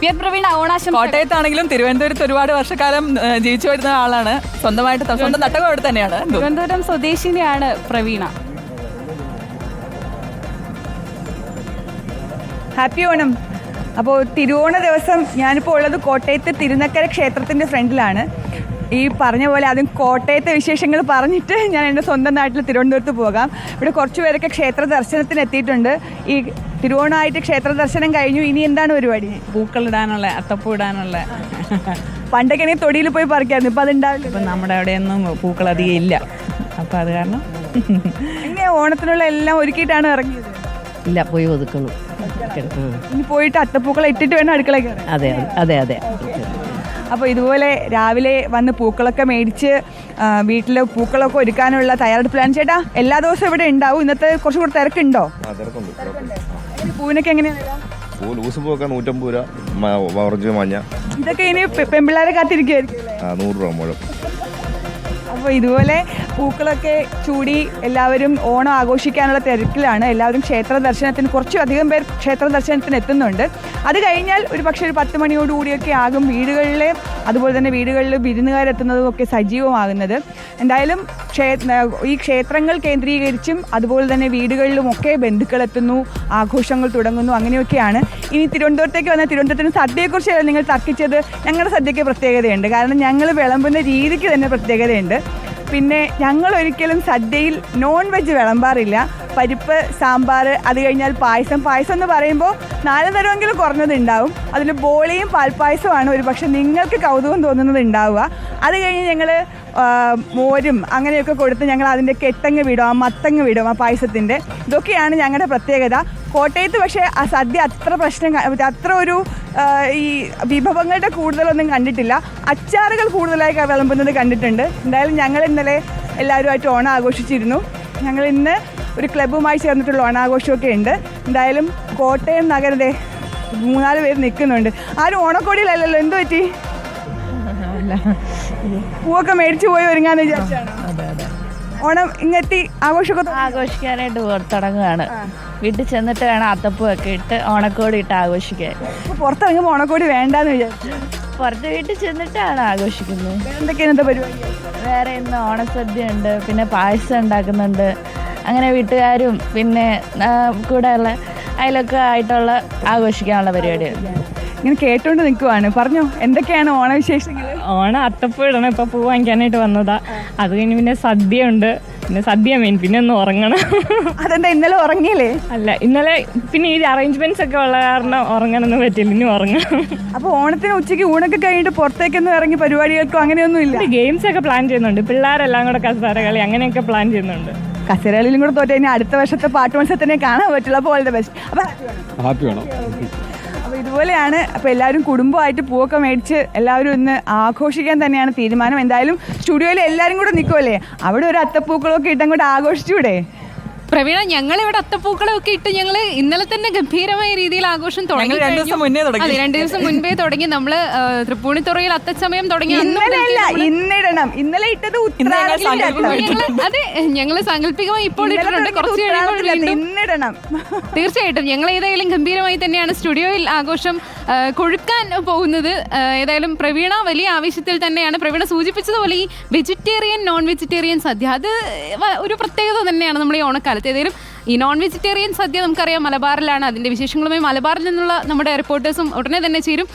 P ഓണാശം കോട്ടയത്താണെങ്കിലും തിരുവനന്തപുരത്ത് ഒരുപാട് വർഷക്കാലം ജീവിച്ചു വരുന്ന ആളാണ്. സ്വന്തമായിട്ട് സ്വന്തം നട്ടകം അവിടെ തന്നെയാണ്. തിരുവനന്തപുരം സ്വദേശിനിയാണ് പ്രവീണ. ഹാപ്പി ഓണം. അപ്പോൾ തിരുവോണ ദിവസം ഞാനിപ്പോൾ ഉള്ളത് കോട്ടയത്ത് തിരുനക്കര ക്ഷേത്രത്തിന്റെ ഫ്രണ്ടിലാണ്. ഈ പറഞ്ഞ പോലെ ആദ്യം കോട്ടയത്തെ വിശേഷങ്ങൾ പറഞ്ഞിട്ട് ഞാൻ എന്റെ സ്വന്തം നാട്ടിൽ തിരുവനന്തപുരത്ത് പോകാം. ഇവിടെ കുറച്ച് പേരൊക്കെ ക്ഷേത്ര ദർശനത്തിന് എത്തിയിട്ടുണ്ട്. ഈ തിരുവോണമായിട്ട് ക്ഷേത്ര ദർശനം കഴിഞ്ഞു. ഇനി എന്താണ് പരിപാടി? പൂക്കളിടാനുള്ള അത്തപ്പൂ ഇടാനുള്ള. പണ്ടൊക്കെ ഇനി തൊടിയിൽ പോയി പറിക്കായിരുന്നു. ഇപ്പം അതുണ്ടാവില്ല ഇപ്പം നമ്മുടെ അവിടെയൊന്നും പൂക്കൾ അധികം ഇല്ല. അപ്പം അത് കാരണം എങ്ങനെ ഓണത്തിനുള്ള എല്ലാം ഒരുക്കിയിട്ടാണ് ഇറങ്ങിയത്? ഇല്ല പോയി ഒതുക്കണം. ഇനി പോയിട്ട് അത്തപ്പൂക്കൾ ഇട്ടിട്ട് വേണം അടുക്കളയ്ക്ക് അതെ അതെ അതെ അതെ. അപ്പോൾ ഇതുപോലെ രാവിലെ വന്ന് പൂക്കളൊക്കെ മേടിച്ച് വീട്ടിൽ പൂക്കളൊക്കെ ഒരുക്കാനുള്ള തയ്യാറെടുപ്പ് പ്ലാൻ. ചേട്ടാ എല്ലാ ദിവസവും ഇവിടെ ഉണ്ടാവും. ഇന്നത്തെ കുറച്ചും കൂടെ തിരക്കുണ്ടോ. പൂവിനൊക്കെ എങ്ങനെയാണ് പൂ ലൂസ് പൂവൊക്കെ നൂറ്റമ്പത് രൂപ മ- ഓറഞ്ച് മഞ്ഞ. ഇതൊക്കെ ഇനി പെമ്പിള്ളേരെ കാത്തിരിക്കുകയായിരിക്കും കാത്തിരിക്കുമായിരിക്കും ആ, നൂറ് രൂപ മുഴം. അപ്പോൾ ഇതുപോലെ പൂക്കളൊക്കെ ചൂടി എല്ലാവരും ഓണം ആഘോഷിക്കാനുള്ള തിരക്കിലാണ്. എല്ലാവരും ക്ഷേത്ര ദർശനത്തിന് കുറച്ചധികം പേർ ക്ഷേത്ര ദർശനത്തിന് എത്തുന്നുണ്ട്. അത് കഴിഞ്ഞാൽ ഒരു പക്ഷേ ഒരു പത്ത് മണിയോടുകൂടിയൊക്കെ ആകും വീടുകളിൽ അതുപോലെ തന്നെ വീടുകളിൽ വിരുന്നുകാരെത്തുന്നതും ഒക്കെ സജീവമാകുന്നത്. എന്തായാലും ഈ ക്ഷേത്രങ്ങൾ കേന്ദ്രീകരിച്ചും അതുപോലെ തന്നെ വീടുകളിലും ഒക്കെ ബന്ധുക്കൾ എത്തുന്നു ആഘോഷങ്ങൾ തുടങ്ങുന്നു അങ്ങനെയൊക്കെയാണ്. ഇനി തിരുവനന്തപുരത്തേക്ക് വന്ന തിരുവനന്തപുരത്തിന് സദ്യയെക്കുറിച്ച് നിങ്ങൾ തർക്കിച്ചത് ഞങ്ങളുടെ സദ്യയ്ക്ക് പ്രത്യേകതയുണ്ട്. കാരണം ഞങ്ങൾ വിളമ്പുന്ന രീതിക്ക് തന്നെ പ്രത്യേകതയുണ്ട്. പിന്നെ ഞങ്ങൾ ഒരിക്കലും സദ്യയിൽ നോൺ വെജ് വിളമ്പാറില്ല. പരിപ്പ് സാമ്പാർ അത് കഴിഞ്ഞാൽ പായസം. പായസം എന്ന് പറയുമ്പോൾ നാല് തരമെങ്കിലും കുറഞ്ഞത് ഉണ്ടാവും. അതിൽ ബോളിയും പാൽപ്പായസമാണ് ഒരു പക്ഷെ നിങ്ങൾക്ക് കൗതുകം തോന്നുന്നത് ഉണ്ടാവുക. അത് കഴിഞ്ഞ് ഞങ്ങൾ മോരും അങ്ങനെയൊക്കെ കൊടുത്ത് ഞങ്ങൾ അതിന്റെ കെട്ടങ്ങ് വിടും ആ മത്തങ്ങ് വിടും ആ പായസത്തിന്റെ. ഇതൊക്കെയാണ് ഞങ്ങളുടെ പ്രത്യേകത. കോട്ടയത്ത് പക്ഷേ ആ സദ്യ അത്ര പ്രശ്നം അത്ര ഒരു ഈ വിഭവങ്ങളുടെ കൂടുതലൊന്നും കണ്ടിട്ടില്ല. അച്ചാറുകൾ കൂടുതലായി വിളമ്പുന്നത് കണ്ടിട്ടുണ്ട്. എന്തായാലും ഞങ്ങൾ ഇന്നലെ എല്ലാവരുമായിട്ട് ഓണം ആഘോഷിച്ചിരുന്നു ഞങ്ങൾ ഇന്ന് ഒരു ക്ലബ്ബുമായി ചേർന്നിട്ടുള്ള ഓണാഘോഷമൊക്കെ ഉണ്ട്. എന്തായാലും കോട്ടയം നഗരത്തെ മൂന്നാൽ പേര് നിൽക്കുന്നുണ്ട്. ആരും ഓണക്കോടിയിലല്ലല്ലോ? എന്ത് പറ്റി? പൂവൊക്കെ മേടിച്ചു പോയി ഒരുങ്ങാന്ന് വിചാരിച്ചാണ്. ഓണം ഇങ്ങെത്തി ആഘോഷമൊക്കെ തുടങ്ങി. ആഘോഷിക്കാനായിട്ട് പുറത്തിറങ്ങുകയാണ് വീട്ടിൽ ചെന്നിട്ട് വേണം അത്തപ്പൂവൊക്കെ ഇട്ട് ഓണക്കോടി ഇട്ട് ആഘോഷിക്കാൻ. പുറത്തിറങ്ങുമ്പോൾ ഓണക്കോടി വേണ്ടെന്ന് വിചാരിച്ചു. പുറത്ത് വീട്ടിൽ ചെന്നിട്ടാണ് ആഘോഷിക്കുന്നത്. എന്തൊക്കെയാണ് എന്താ പരിപാടി? വേറെ ഇന്ന് ഓണസദ്യ ഉണ്ട് പിന്നെ പായസം ഉണ്ടാക്കുന്നുണ്ട്. അങ്ങനെ വീട്ടുകാരും പിന്നെ കൂടെ കൂടെയുള്ള അതിലൊക്കെ ആയിട്ടുള്ള ആഘോഷിക്കാനുള്ള പരിപാടിയാണ്. ഇങ്ങനെ കേട്ടുകൊണ്ട് നിൽക്കുവാണ് പറഞ്ഞോ എന്തൊക്കെയാണ് ഓണവിശേഷങ്ങൾ? ഓണം അത്തപ്പൂ ഇടണം. ഇപ്പം പൂ വാങ്ങിക്കാനായിട്ട് വന്നതാ. അത് കഴിഞ്ഞ് പിന്നെ സദ്യ ഉണ്ട് പിന്നെ സദ്യ മെയിൻ പിന്നെ ഒന്ന് ഉറങ്ങണം. അതെന്താ ഇന്നലെ ഉറങ്ങിയില്ലേ? അല്ല ഇന്നലെ പിന്നെ ഈ അറേഞ്ച്മെന്റ്സ് ഒക്കെ ഉള്ള കാരണം ഉറങ്ങാനൊന്നും പറ്റില്ല ഇനി ഉറങ്ങണം. അപ്പൊ ഓണത്തിന് ഉച്ചയ്ക്ക് ഊണൊക്കെ കഴിഞ്ഞിട്ട് പുറത്തേക്കൊന്നും ഇറങ്ങി പരിപാടികൾക്കും അങ്ങനെയൊന്നും ഇല്ല? ഗെയിംസ് ഒക്കെ പ്ലാൻ ചെയ്യുന്നുണ്ട്. പിള്ളേരെല്ലാം കൂടെ കസാര കളി അങ്ങനെയൊക്കെ പ്ലാൻ ചെയ്യുന്നുണ്ട്. കസേരകളിലും കൂടെ തോറ്റ കഴിഞ്ഞാൽ അടുത്ത വർഷത്തെ പാട്ട് മത്സരത്തിനെ കാണാൻ പറ്റുള്ള അപ്പോൾ ഓൾ ദ ബെസ്റ്റ് അപ്പൊ ഹാപ്പി വേണം. അപ്പോൾ ഇതുപോലെയാണ് അപ്പോൾ എല്ലാവരും കുടുംബമായിട്ട് പൂവൊക്കെ മേടിച്ച് എല്ലാവരും ഒന്ന് ആഘോഷിക്കാൻ തന്നെയാണ് തീരുമാനം. എന്തായാലും സ്റ്റുഡിയോയിൽ എല്ലാവരും കൂടെ നിൽക്കുമല്ലേ അവിടെ ഒരു അത്തപ്പൂക്കളൊക്കെ ഇട്ടങ്ങോട്ട് ആഘോഷിച്ചൂടെ? പ്രവീണ ഞങ്ങൾ ഇവിടെ അത്തപ്പൂക്കളൊക്കെ ഇട്ട് ഞങ്ങൾ ഇന്നലെ തന്നെ ഗംഭീരമായ രീതിയിൽ ആഘോഷം തുടങ്ങി രണ്ടു ദിവസം കഴിഞ്ഞു. മുന്നേ തുടങ്ങി. അതെ രണ്ട് ദിവസം മുൻപേ തുടങ്ങി. നമ്മൾ ആ, തൃപ്പൂണിത്തുറയിൽ അത്തച്ചമയം തുടങ്ങി. ഇന്നലെ ഇന്നിടണം ഇന്നലെ ഇട്ടത് അതെ ഞങ്ങൾ സാങ്കല്പികമായി ഇപ്പോൾ ഇട്ടിട്ടുണ്ട്. കുറച്ച് കഴിയുമ്പോൾ ഇന്നിടണം. തീർച്ചയായിട്ടും. ഞങ്ങൾ ഏതായാലും ഗംഭീരമായി തന്നെയാണ് സ്റ്റുഡിയോയിൽ ആഘോഷം കൊഴുക്കാൻ പോകുന്നത്. ഏതായാലും പ്രവീണ വലിയ ആവശ്യത്തിൽ തന്നെയാണ്. പ്രവീണ സൂചിപ്പിച്ചതുപോലെ ഈ വെജിറ്റേറിയൻ നോൺ വെജിറ്റേറിയൻ സദ്യ അത് ഒരു പ്രത്യേകത തന്നെയാണ് നമ്മൾ ഈ ഓണക്കാലത്ത്. ഏതായാലും ഈ നോൺ വെജിറ്റേറിയൻ സദ്യ നമുക്കറിയാം മലബാറിലാണ്. അതിന്റെ വിശേഷങ്ങളുമായി മലബാറിൽ നിന്നുള്ള നമ്മുടെ റിപ്പോർട്ടേഴ്സും ഉടനെ തന്നെ ചേരും.